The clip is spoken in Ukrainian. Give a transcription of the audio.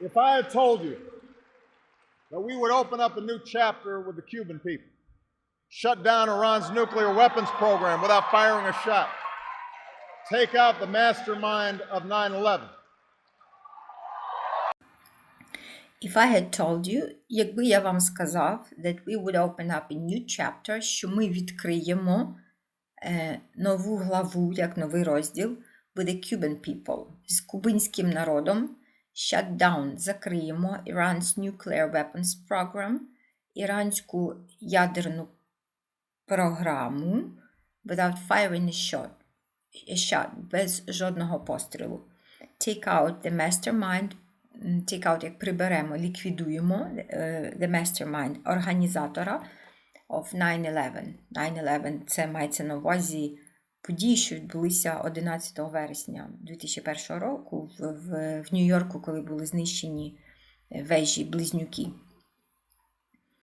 If I had told you that we would open up a new chapter with the Cuban people, shut down Iran's nuclear weapons program without firing a shot, take out the mastermind of 9 11, If I had told you, якби я вам сказав that we would open up a new chapter, що ми відкриємо е, нову главу, як новий розділ with the Cuban people, з кубинським народом, shut down, закриємо Iran's nuclear weapons program, іранську ядерну програму without firing a shot, a shot без жодного пострілу. Take out the mastermind, take out як приберемо, ліквідуємо е, the mastermind організатора of 9-11. 9-11 це мається на увазі події, що відбулися 11 вересня 2001 року в, в, в Нью-Йорку, коли були знищені е, вежі близнюки.